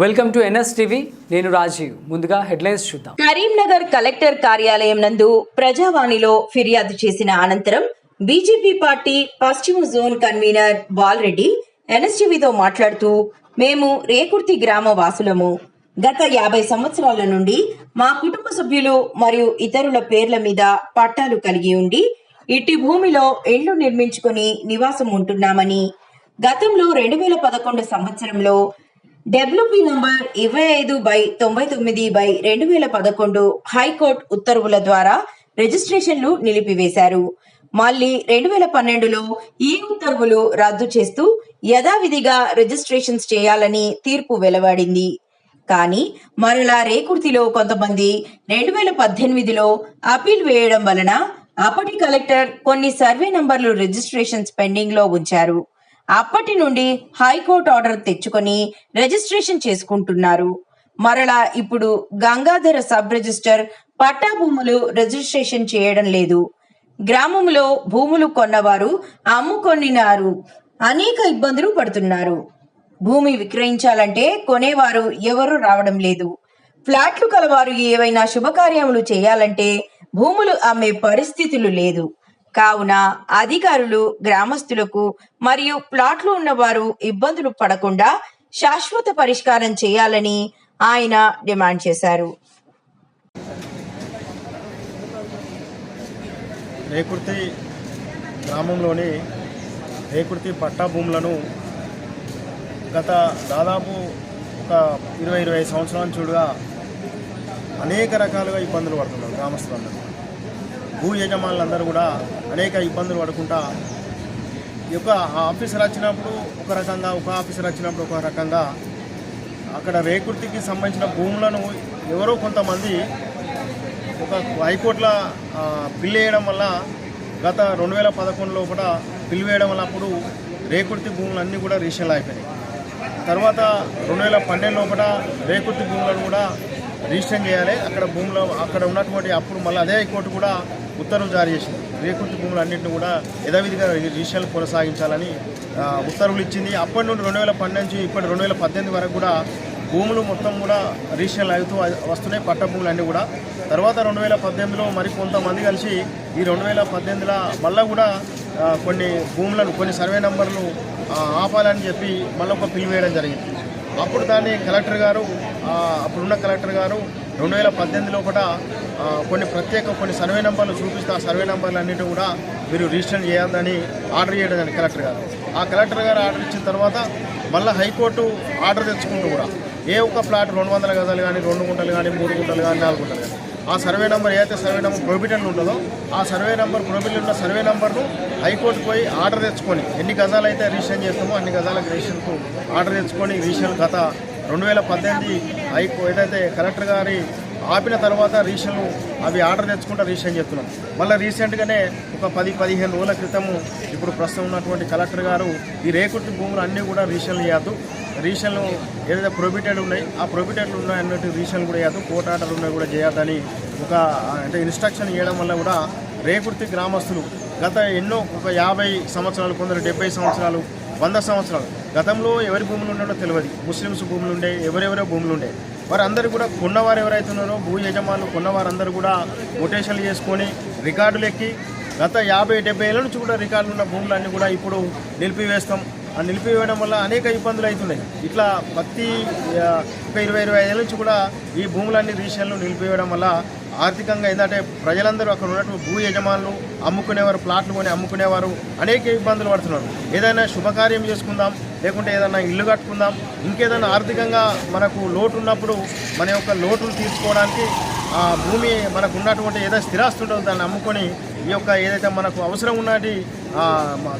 Welcome to NS TV. నేను రాజీవ్. ముందుగా headlines చూద్దాం. కరీంనగర్ కలెక్టర్ కార్యాలయం నందు ప్రజావాణిలో ఫిర్యాదు చేసిన అనంతరం బీజేపీ పార్టీ పశ్చిమ జోన్ కన్వీనర్ బాలరెడ్డి ఎన్ఎస్టీవీతో మాట్లాడుతూ మేము రేకుర్తి గ్రామ వాసులము. గత యాభై సంవత్సరాల నుండి మా కుటుంబ సభ్యులు మరియు ఇతరుల పేర్ల మీద పట్టాలు కలిగి ఉండి ఇట్టి భూమిలో ఇండ్లు నిర్మించుకొని నివాసం ఉంటున్నామని. గతంలో రెండు వేల పదకొండు సంవత్సరంలో డబ్ల్యూపీ నంబర్ ఇరవై ఐదు బై తొంభై తొమ్మిది బై రెండు వేల పదకొండు హైకోర్టు ఉత్తర్వుల ద్వారా రిజిస్ట్రేషన్లు నిలిపివేశారు. మళ్ళీ రెండు వేల పన్నెండులో ఈ ఉత్తర్వులు రద్దు చేస్తూ యథావిధిగా రిజిస్ట్రేషన్స్ చేయాలని తీర్పు వెలువడింది. కానీ మరలా రేకుర్తిలో కొంతమంది రెండు వేల పద్దెనిమిదిలో అపీల్ వేయడం వలన అప్పటి కలెక్టర్ కొన్ని సర్వే నంబర్లు రిజిస్ట్రేషన్స్ పెండింగ్లో ఉంచారు. అప్పటి నుండి హైకోర్టు ఆర్డర్ తెచ్చుకొని రిజిస్ట్రేషన్ చేసుకుంటున్నారు. మరలా ఇప్పుడు గంగాధర సబ్ రిజిస్టర్ పట్టా భూములు రిజిస్ట్రేషన్ చేయడం లేదు. గ్రామంలో భూములు కొన్నవారు అమ్ముకొనినారు. అనేక ఇబ్బందులు పడుతున్నారు. భూమి విక్రయించాలంటే కొనేవారు ఎవరు రావడం లేదు. ఫ్లాట్లు కలవారు ఏవైనా శుభకార్యములు చేయాలంటే భూములు అమ్మే పరిస్థితులు లేదు. కావున అధికారులు గ్రామస్తులకు మరియు ప్లాట్లు ఉన్నవారు ఇబ్బందులు పడకుండా శాశ్వత పరిష్కారం చేయాలని ఆయన డిమాండ్ చేశారు. రేకుర్తి గ్రామంలోని రేకుర్తి పట్టా భూములను గత దాదాపు ఒక ఇరవై ఇరవై సంవత్సరాల చూడుగా అనేక రకాలుగా ఇబ్బందులు పడుతున్నారు గ్రామస్తులందరూ. భూ యజమానులందరూ కూడా అనేక ఇబ్బందులు పడుకుంటా ఈ యొక్క ఆఫీసర్ వచ్చినప్పుడు ఒక రకంగా ఒక ఆఫీసర్ వచ్చినప్పుడు ఒక రకంగా అక్కడ రేకుర్తికి సంబంధించిన భూములను ఎవరో కొంతమంది ఒక హైకోర్టుల బిల్ వేయడం వల్ల గత రెండు వేల పదకొండులో కూడా బిల్ వేయడం వల్ల అప్పుడు రేకుర్తి భూములన్నీ కూడా రీషల్ అయిపోయినాయి. తర్వాత రెండు వేల పన్నెండు లోపల రేకుర్తి భూములను కూడా రిజిస్ట్రేషన్ చేయాలి. అక్కడ భూములు అక్కడ ఉన్నటువంటి అప్పుడు మళ్ళీ అదే హైకోర్టు కూడా ఉత్తర్వులు జారీ చేసింది. రేకుంటి భూములు అన్నింటిని కూడా యథావిధిగా రిజిస్ట్రేషన్ కొనసాగించాలని ఉత్తర్వులు ఇచ్చింది. అప్పటి నుండి రెండు వేల పన్నెండు నుంచి ఇప్పటి రెండు వేల పద్దెనిమిది వరకు కూడా భూములు మొత్తం కూడా రిజిస్ట్రేషన్ అవుతూ వస్తున్నాయి. పట్ట భూములు అన్నీ కూడా. తర్వాత రెండు వేల పద్దెనిమిదిలో మరి కొంతమంది కలిసి ఈ రెండు వేల పద్దెనిమిదిలో మళ్ళీ కూడా కొన్ని భూములను కొన్ని సర్వే నెంబర్లు ఆపాలని చెప్పి మళ్ళీ ఒక పిలివేయడం జరిగింది. అప్పుడు దాన్ని కలెక్టర్ గారు అప్పుడున్న కలెక్టర్ గారు రెండు వేల పద్దెనిమిదిలో కూడా కొన్ని ప్రత్యేక కొన్ని సర్వే నెంబర్లు చూపిస్తే ఆ సర్వే నెంబర్లు అన్నిటి కూడా మీరు రిజిస్టర్ చేయాలని ఆర్డర్ చేయడం కలెక్టర్ గారు. ఆ కలెక్టర్ గారు ఆర్డర్ ఇచ్చిన తర్వాత మళ్ళీ హైకోర్టు ఆర్డర్ తెచ్చుకుంటూ కూడా ఏ ఒక్క ప్లాట్ రెండు వందల గదాలు కానీ రెండు గుంటలు కానీ మూడు గుంటలు కానీ నాలుగు గుంటలు కానీ ఆ సర్వే నెంబర్ ఏదైతే సర్వే నెంబర్ ప్రొహిబిటెడ్ ఉంటుందో ఆ సర్వే నెంబర్ ప్రొహిబిటెడ్ ఉన్న సర్వే నెంబర్ను హైకోర్టు పోయి ఆర్డర్ తెచ్చుకొని ఎన్ని గజాలు అయితే రిజిస్ట్రేషన్ చేస్తామో అన్ని గజాలకు రిజిస్ట్రేషన్కు ఆర్డర్ తెచ్చుకొని రిజిస్ట్రేషన్ గత రెండు వేల పద్దెనిమిది హైకో ఏదైతే కలెక్టర్ గారి ఆపిన తర్వాత రిజిస్ట్రేషన్లు అవి ఆర్డర్ తెచ్చుకుంటూ రిజిస్ట్రేషన్ చేస్తున్నాం. మళ్ళీ రీసెంట్గానే ఒక పది పదిహేను రోజుల క్రితము ఇప్పుడు ప్రస్తుతం ఉన్నటువంటి కలెక్టర్ గారు ఈ రేకుర్తి భూములు అన్నీ కూడా రిజిస్ట్రేషన్ చేయద్దు. రీషన్లు ఏదైతే ప్రొబిటెడ్ ఉన్నాయి ఆ ప్రొబిటెడ్లు ఉన్నాయి అన్నట్టు రీషన్లు కూడా చేయద్దు కోర్టు ఆర్డర్లు ఉన్నాయి కూడా చేయొద్దని ఒక అంటే ఇన్స్ట్రక్షన్ ఇవ్వడం వల్ల కూడా రేకుర్తి గ్రామస్తులు గత ఎన్నో ఒక యాభై సంవత్సరాలు కొందరు డెబ్బై సంవత్సరాలు వంద సంవత్సరాలు గతంలో ఎవరి భూములు ఉండడో తెలియదు. ముస్లిమ్స్ భూములు ఉండే ఎవరెవరో భూములు ఉండే. వారందరూ కూడా కొన్నవారు ఎవరైతే ఉన్నారో భూ యజమానులు కొన్నవారందరూ కూడా కొటేషన్లు చేసుకొని రికార్డులు ఎక్కి గత యాభై డెబ్బై ఏళ్ళ నుంచి కూడా రికార్డులు ఉన్న భూములన్నీ కూడా ఇప్పుడు నిలిపివేస్తాం. నిలిపివేయడం వల్ల అనేక ఇబ్బందులు అవుతున్నాయి. ఇట్లా ప్రతి ముప్పై ఒక ఇరవై ఇరవై ఐదేళ్ళ నుంచి కూడా ఈ భూములన్నీ రీషన్లు నిలిపివేయడం వల్ల ఆర్థికంగా ఏంటంటే ప్రజలందరూ అక్కడ ఉన్నటువంటి భూ యజమానులు అమ్ముకునేవారు ప్లాట్లు కొని అమ్ముకునేవారు అనేక ఇబ్బందులు పడుతున్నారు. ఏదైనా శుభకార్యం చేసుకుందాం లేకుంటే ఏదైనా ఇల్లు కట్టుకుందాం ఇంకేదైనా ఆర్థికంగా మనకు లోటు ఉన్నప్పుడు మన యొక్క లోటును తీర్చుకోవడానికి ఆ భూమి మనకు ఉన్నటువంటి ఏదైనా స్థిరాస్తి ఉంటుందో దాన్ని అమ్ముకొని ఈ యొక్క ఏదైతే మనకు అవసరం ఉన్నది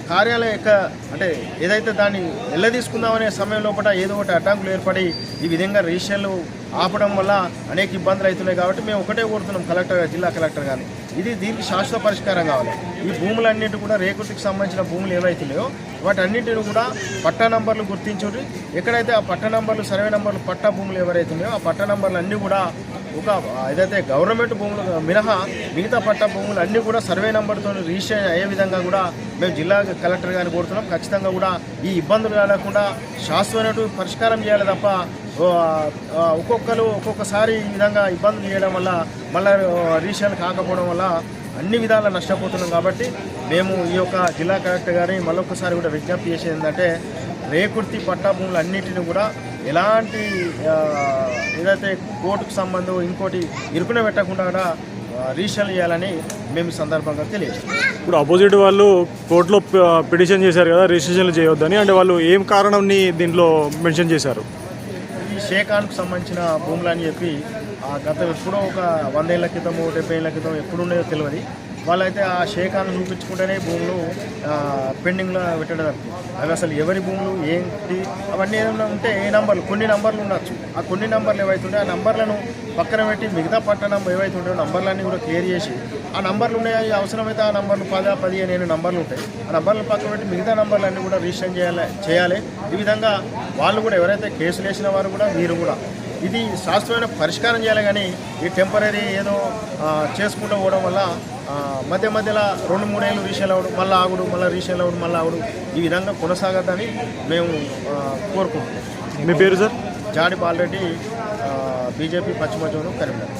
కార్యాలయ యొక్క అంటే ఏదైతే దాన్ని వెళ్ళదీసుకుందామనే సమయం లోపల ఏదో ఒకటి అడ్డంకులు ఏర్పడి ఈ విధంగా రిజిస్ట్రేషన్లు ఆపడం వల్ల అనేక ఇబ్బందులు అవుతున్నాయి కాబట్టి మేము ఒకటే కోరుతున్నాం కలెక్టర్ జిల్లా కలెక్టర్ కానీ ఇది దీనికి శాశ్వత పరిష్కారం కావాలి. ఈ భూములన్నిటి కూడా రేకుటికి సంబంధించిన భూములు ఏవైతున్నాయో వాటన్నింటిని కూడా పట్టా నంబర్లు గుర్తించుండ్రి ఎక్కడైతే ఆ పట్టా నంబర్లు సర్వే నంబర్లు పట్టా భూములు ఎవరైతున్నాయో ఆ పట్టా నంబర్లు అన్నీ కూడా ఒక ఏదైతే గవర్నమెంట్ భూములు మినహా మిగతా పట్టా భూములు అన్నీ కూడా సర్వే నెంబర్తో రిజిస్టర్ అయ్యే విధంగా కూడా మేము జిల్లా కలెక్టర్ గారిని కోరుతున్నాం. ఖచ్చితంగా కూడా ఈ ఇబ్బందులు కలగకుండా శాశ్వతమైన పరిష్కారం చేయాలి తప్ప ఒక్కొక్కరు ఒక్కొక్కసారి ఈ విధంగా ఇబ్బందులు చేయడం వల్ల మళ్ళీ రీసెల్ కాకపోవడం వల్ల అన్ని విధాలా నష్టపోతున్నాం కాబట్టి మేము ఈ యొక్క జిల్లా కలెక్టర్ గారిని మళ్ళొకసారి కూడా విజ్ఞప్తి చేసేది ఏంటంటే రేకుర్తి పట్టా భూములు కూడా ఎలాంటి ఏదైతే కోర్టుకు సంబంధం ఇంకోటి ఇరుకున పెట్టకుండా కూడా రీసెల్ చేయాలని మేము సందర్భంగా తెలియజేస్తాం ఇప్పుడు అపోజిట్ వాళ్ళు కోర్టులో పిటిషన్ చేశారు కదా రిజిస్ట్రేషన్లు చేయొద్దని అంటే వాళ్ళు ఏం కారణంని దీంట్లో మెన్షన్ చేశారు? ఈ సంబంధించిన భూములు అని చెప్పి ఆ గత ఎప్పుడో ఒక వందేళ్ళ క్రితం డెబ్బై ఏళ్ళ క్రితం ఎప్పుడు ఉన్నాయో తెలియదు వాళ్ళైతే ఆ శేఖాలను చూపించుకుంటేనే భూములు పెండింగ్లో పెట్టడం అవి అసలు ఎవరి భూములు ఏంటి అవన్నీ ఏదైనా ఉంటే ఏ నంబర్లు కొన్ని నంబర్లు ఉండొచ్చు. ఆ కొన్ని నంబర్లు ఏవైతుంటే ఆ నంబర్లను పక్కన పెట్టి మిగతా పట్టణం ఏవైతే ఉంటాయో నంబర్లన్నీ కూడా క్లియర్ చేసి ఆ నంబర్లు ఉన్నాయి అవసరమైతే ఆ నంబర్లు పది పదిహేను నంబర్లు ఉంటాయి. ఆ నంబర్లు పక్కన పెట్టి మిగతా నంబర్లన్నీ కూడా రిజిస్టర్ చేయాలి చేయాలి. ఈ విధంగా వాళ్ళు కూడా ఎవరైతే కేసులు వేసిన వారు కూడా మీరు కూడా ఇది శాస్త్రమైన పరిష్కారం చేయాలి కానీ ఈ టెంపరీ ఏదో చేసుకుంటూ పోవడం వల్ల మధ్య మధ్యలో రెండు మూడేళ్ళు రీసేల్ అవ్వడం మళ్ళీ ఆగుడు మళ్ళీ రీసేల్ అవ్వడం మళ్ళీ ఆగుడు. ఈ విధంగా కొనసాగద్దని మేము కోరుకుంటున్నాం. మీ పేరు సార్ జాడి బాలరెడ్డి బీజేపీ పశ్చిమ జోను కరీంనగర్.